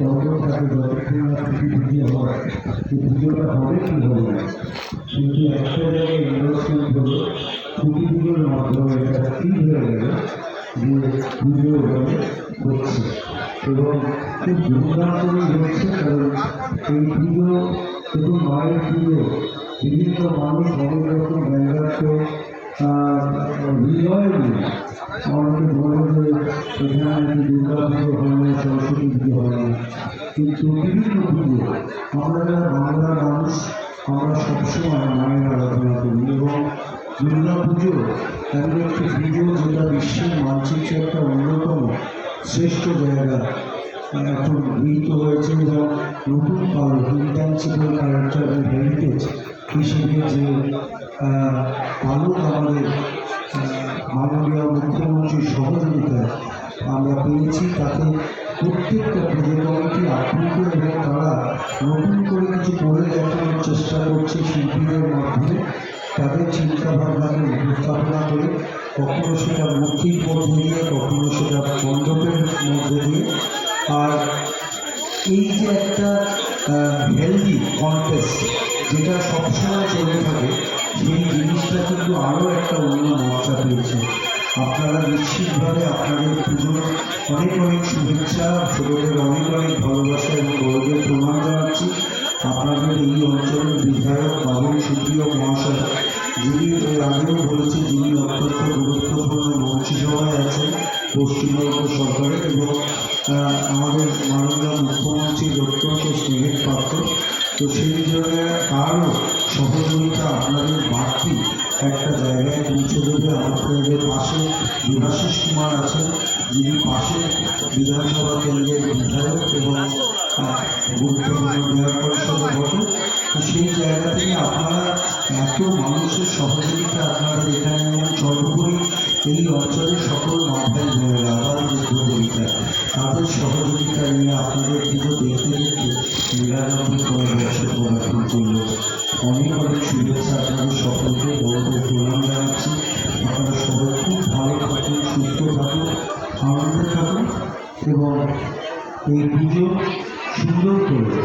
আমাদের থাকে যতক্ষণ না ছুটি পুজো হয় সেই পুজোটা হবে কি হবে না কিন্তু একটা জায়গায় ইনভেস্টমেন্ট হলো যে বিভিন্ন মানুষ যে কিন্তু বিভিন্ন পুজো আমরা যারা বাংলার মানুষ, আমরা সবসময় মায়ের আরাধনা করি এবং দুর্গা পুজো এমন একটি পুজো যেটা বিশ্বের মানচিত্রে একটা অন্যতম শ্রেষ্ঠ জায়গা। এখন গৃহীত হয়েছে এবং নতুন ইন্টানসিপাল ক্যারেক্টার হেরিটেজ হিসেবে যে আলোক আমাদের মাননীয় মুখ্যমন্ত্রীর সহযোগিতায় আমরা পেয়েছি, তাতে প্রত্যেকটা পুজো কমিটি আপ্লুত এবং তারা নতুন করে কিছু করে দেখানোর চেষ্টা করছে শিল্পীদের মাধ্যমে। তাদের চিন্তা ভাবনাকে উপস্থাপনা করে কখনো সেটা মূর্তির মধ্যে দিয়ে কখনো সেটা মণ্ডপের মধ্যে দিয়ে। আর এই যে একটা হেলদি কন্টেস্ট যেটা সবসময় চলে থাকে, সেই জিনিসটা কিন্তু আরও একটা অন্য মাত্রা পেয়েছে। আপনারা নিশ্চিতভাবে আপনাদের পুজোর অনেক অনেক শুভেচ্ছা ছোটদের অনেক অনেক ভালোবাসা এবং বড়দের প্রমাণ জানাচ্ছি। আপনাদের এই অঞ্চলের বিধায়ক বাবুল সুপ্রিয় মহাশয়, যিনি এর আগেও বলেছে যিনি অত্যন্ত গুরুত্বপূর্ণ মন্ত্রিসভায় আছেন পশ্চিমবঙ্গ সরকারের এবং আমাদের মাননীয় মুখ্যমন্ত্রীর অত্যন্ত স্নেহের পাত্র। তো সেই জন্য তারও সহযোগিতা আপনাদের বাড়তি। একটা জায়গায় পৌঁছে আপনাদের পাশে দেবাশিস কুমার আছেন যিনি পাশে বিধানসভা কেন্দ্রের বিধায়ক এবং গুরুত্বপূর্ণ বিধান পরিষদের বটে। তো সেই জায়গা থেকে আপনারা এত মানুষের সহযোগিতা আপনাদের এখানে সর্বোপরি এই অঞ্চলের সকল মাথায় বোনেরা আবার যুদ্ধকবিতা তাদের সহযোগিতা নিয়ে আপনাদের পুজো দেখতে দেখতে নিরানব্বই কয়েক বছর পদার্পণ করল। অনেক অনেক শুভেচ্ছা আপনাদের সকলকে। বড় বড় প্রণাম জানাচ্ছি। আপনারা সবাই খুব ভালো থাকুন, সুস্থ থাকুন, আনন্দে থাকুন এবং এই পুজো সুন্দর করে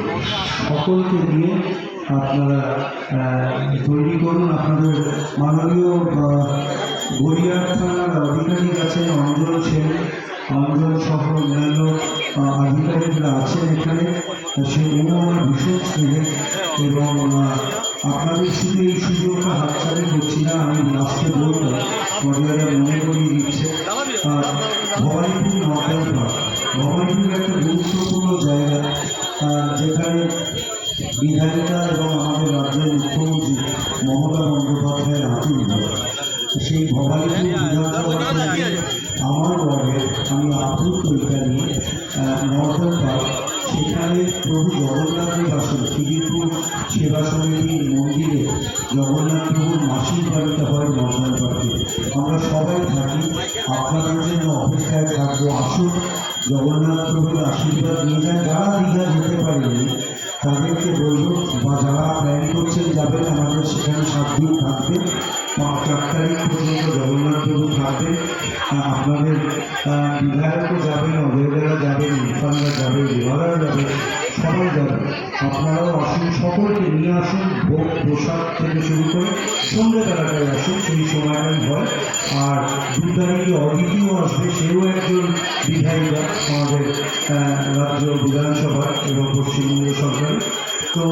সকলকে নিয়ে আপনারা তৈরি করুন। আপনাদের মাননীয় গড়িয়ার থানার আধিকারিক আছেন অঞ্জন সেন। অঞ্জন সহ অন্যান্য আধিকারিকরা আছেন এখানে। জন্য আমার ভীষণ স্নেহের এবং আপনাদের শুধু এই সুযোগটা হাতছাড়া করছি না, আমি লাস্টে বললাম মর্যাদা মনে করিয়ে দিচ্ছে। ভবানীপুর নটাল পার্ক ভবানীপুর একটা গুরুত্বপূর্ণ জায়গা যেখানে বিধায়িকা এবং আমাদের রাজ্যের মুখ্যমন্ত্রী মমতা বন্দ্যোপাধ্যায়ের আত্মীয় সেই ভবানীপুর বিধানসভা কেন্দ্রে আমার ওয়ার্ডে আমি আপ্লুত পরীক্ষা নিয়ে নর্দার্ন পার্ক সেখানে প্রভু জগন্নাথের পাশে খিদিরপুর সেবা সমিতির মন্দিরে জগন্নাথ প্রভুর মাসিক বাড়িতে হয় নর্দার্ন পার্কে আমরা সবাই থাকি। আপনাদের জন্য অপেক্ষায় থাকব। আসুন জগন্নাথ প্রভুর আশীর্বাদ নিয়ে যান যারা দীঘা যেতে পারেনি তাদেরকে বলব বা যারা প্ল্যান করছেন যাবেন আমাদের সেখানে সাত দিন থাকবে। চার তারিখ পর্যন্ত জগন্নাথ প্রভু থাকবেন আপনাদের বিধায়কও যাবেন অজয়দারা যাবেন ইরফানরা যাবে রেওয়ারা যাবে সবাই যাবে আপনারাও আসুন, সকলকে নিয়ে আসুন, ভোগ প্রসাদ থেকে শুরু করে সন্ধ্যেবেলাটায় আসুন, সেই সময়টাই হয়। আর দু তারিখে অদিতিও আসবে, সেও একজন বিধায়িকা আমাদের রাজ্য বিধানসভা এবং পশ্চিমবঙ্গ সরকার তো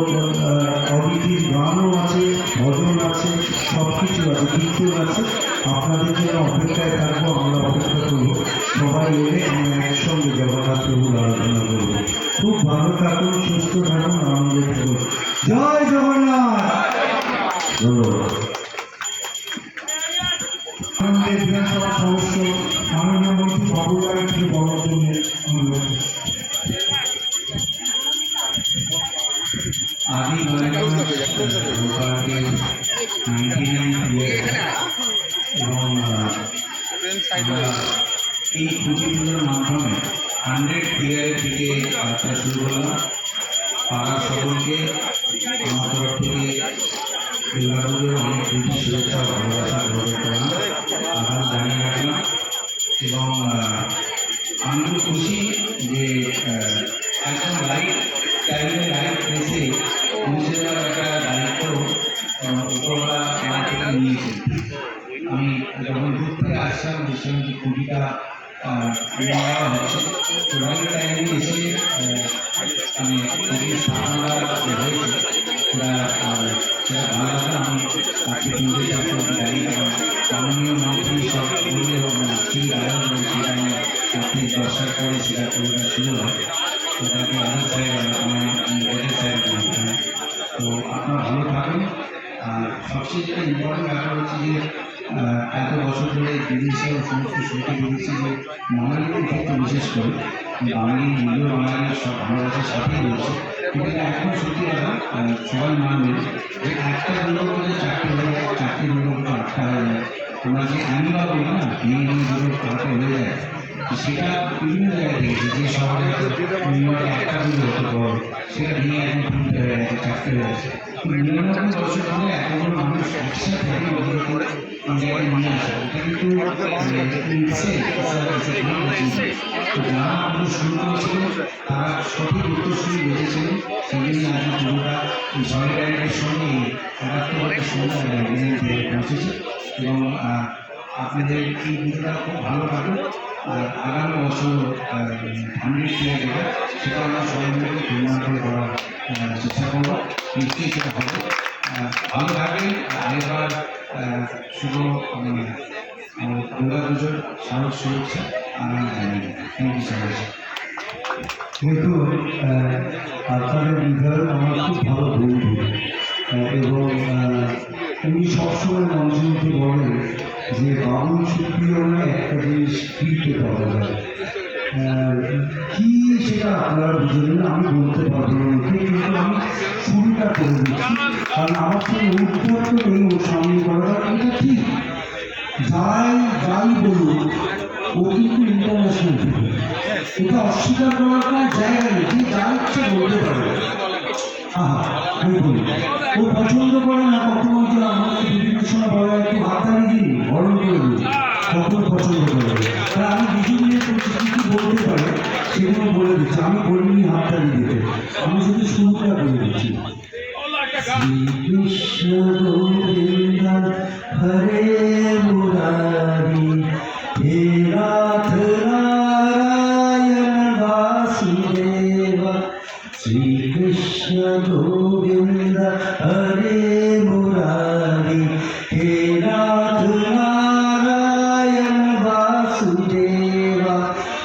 অদিতির গানও আছে, ভজন আছে সব কিছু আছে, কীর্তন আছে। আপনাদের জন্য অপেক্ষায় থাকব, আমরা অপেক্ষা করব। সবাই এলে আমরা একসঙ্গে জগন্নাথ প্রভুর আলোচনা করব। খুব ভালো থাকুন, সুস্থ থাকুন, আনন্দে থাকুন। জয় জগন্নাথ! ধন্যবাদ। আমরা এই ছুটি মাধ্যমে হান্ড্রেড ইয়ারের থেকে যাত্রা শুরু করলাম পাড়ার সকলকে আমার তরফ থেকে দুর্গা অনেক প্রীতি, শুভেচ্ছা ভালোবাসা গ্রহণ করলাম। আবার জানিয়ে রাখলাম এবং আমি খুশি যে একদম লাইট টাইমে লাইট এসে পৌঁছে একটা দায়িত্ব উপরওয়ালা আমার থেকে নিয়েছেন। আমি যখন দূর থেকে আসলাম, দেখলাম যে খুঁটিটা নেওয়া মানে স্থাপনা হয়েছে, সেটা সেটা লাগল আমি গাড়ি মাননীয় মন্ত্রী সব বললে করে সেটা আমি রাত্রি সেটা হয় সাহেব বোঝা তো আপনারা ভালো থাকুন। আর সবচেয়ে যেটা ইম্পর্টেন্ট ব্যাপার হচ্ছে যে এত বছর ধরে বিদেশে সমস্ত শুনতে পেরেছি যে বাঙালিদের ক্ষেত্রে বিশেষ করে বাঙালি হিন্দু বাঙালি সব ভালোবাসার সাথেই রয়েছে। কিন্তু এখন সত্যি আহ, সবাই মানবে যে একটা দুটো করে চারটে হয়ে যায় চারটে দুটো করে আটটা হয়ে যায়। আমরা যে অ্যানিমা বলি না এই দুটো আটটা হয়ে যায়। সেটা বিভিন্ন জায়গায় দেখেছি যে শহরে একটা দুটো হতে পারে। সেটা নিয়ে এখন তিনটে হয়ে গেছে চারটে হয়ে গেছে নিরানব্বই বছর ধরে এতগুলো যারা আমাদের সেই জন্য আজকে পুরোটা এই সলিডারিটির সঙ্গে একাত্তর বছর পৌঁছেছে এবং আপনাদের এই পুজোটা খুব ভালো কাটুক আর আগামী বছর হান্ড্রেড ইয়ার সেটা আমরা সবাই মিলে করার চেষ্টা করব নিশ্চয়ই সেটা হবে ভালো থাকবেন আরেকবার শুভ দুর্গা পুজোর শারদ শুভেচ্ছা আমি জানিয়ে থ্যাংক ইউ সো মাচ কিন্তু আপনাদের বিধায়ক আমার খুব ভালো বন্ধু কিন্তু ইন্টারন্যাশনাল ফিগার এটা অস্বীকার করার কোনো জায়গা নেই। যে যা ইচ্ছে বলতে পারে। আমি ও পছন্দ করে না, কখনো আমাকে বিভিন্ন সময় বলে, একটু হাততালি দিন গরম করে দিন। কখনো পছন্দ করে তা আমি বিভিন্ন কি কি বলতে পারে, সেগুলো বলে দিচ্ছি। আমি বলিনি হাততালি দিতে। আমি শুধু শুরুটা করে দিচ্ছি। শ্রীকৃষ্ণ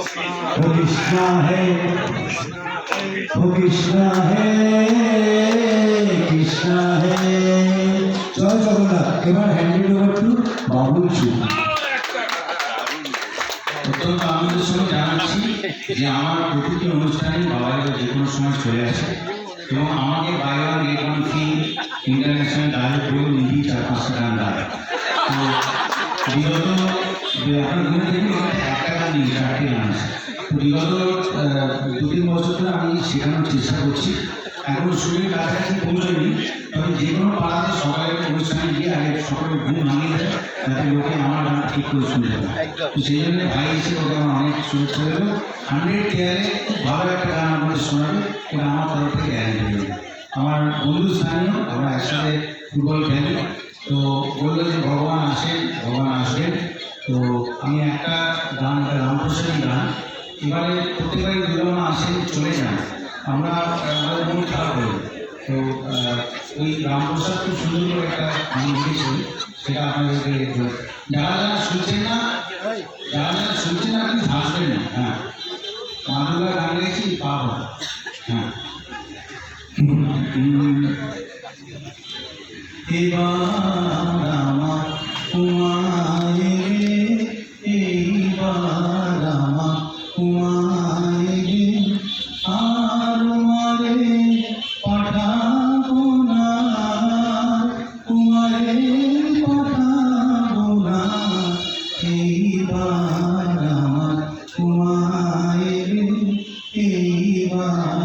वो कृष्णा है वो कृष्णा है कृष्णा है জয় জগন্নাথ এবার হ্যান্ডেড ওভার টু বাবুল চু অত্যন্ত আনন্দের সঙ্গে জানাচ্ছি যে আমার প্রতিটি অনুষ্ঠানে বাবাইরা যে কোনো সময় চলে আসে এবং আমাকে buy one get one free international dialogue বই নিজেই চার পাঁচটা গান গায় তো আছে তো বিগত দু তিন বছর ধরে আমি শেখানোর চেষ্টা করছি। এখন শরীর কাছাকাছি পৌঁছয়নি তবে যে কোনো পাড়াতে সবাই অনুষ্ঠানে গিয়ে আগে সকলে ঘুম ভাঙিয়ে দেয় যাতে লোকে আমার গান ঠিক করে শুনতে পারে সেই জন্য ভাই হিসেবে ওকে আমার অনেক শুভেচ্ছা দেবো হান্ড্রেড কেয়ারে খুব ভালো একটা গান আমাদের শোনাবে এটা আমার তরফ থেকে গ্যারান্টি দেবে আমার বন্ধু স্থানীয় আমরা একসাথে ফুটবল খেলি। তো বলল যে ভগবান আসেন ভগবান আসবেন। তো আমি একটা গান রামপ্রসাদী গান। এবারে প্রত্যেকবারই দুর্গামা আসেন চলে যান আমরা আমাদের মন খারাপ যায়। তো ওই রামপ্রসাদ খুব সুন্দর করে একটা গান লিখেছেন, সেটা আপনাদেরকে যারা যারা শুনছেন না, যারা যারা শুনছেন না কিন্তু হাসবেন না। হ্যাঁ। মা দুর্গা গান গেয়েছি পাবো হ্যাঁ। এবার তোমার